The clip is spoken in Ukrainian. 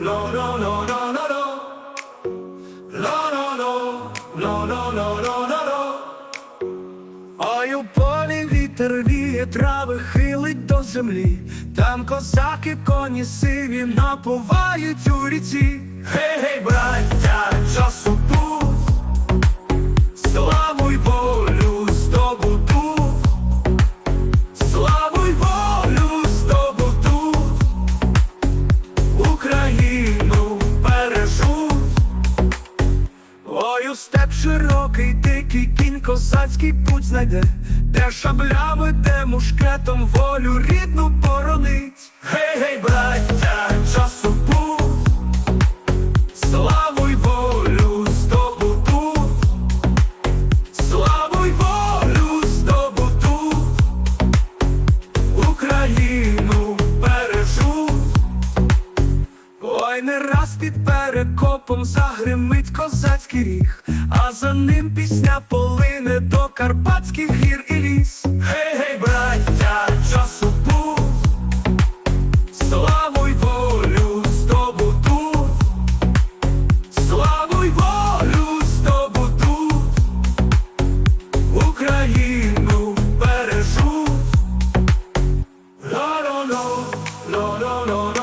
Lo, lo, lo, lo, lo, lo, lo, lo, lo. Ой, у полі вітер віє, трави хилить до землі. Там козаки, коні сиві напувають у ріці. Гей, гей, браття, часу був, дикий кінь козацький путь знайде, де шаблями, де мушкетом волю рідну боронить. Гей, гей, браття, часу був, славу й волю здобуду, славу й волю здобуду, Україну бережу. Ой, не раз під перекопом загримить козацький ріг, а за ним пісня полине до карпатських гір і ліс. Гей, гей, браття, часу був, славу й волю здобуту, славу й волю здобуту, Україну бережу. Ло-ло-ло, ло-ло-ло.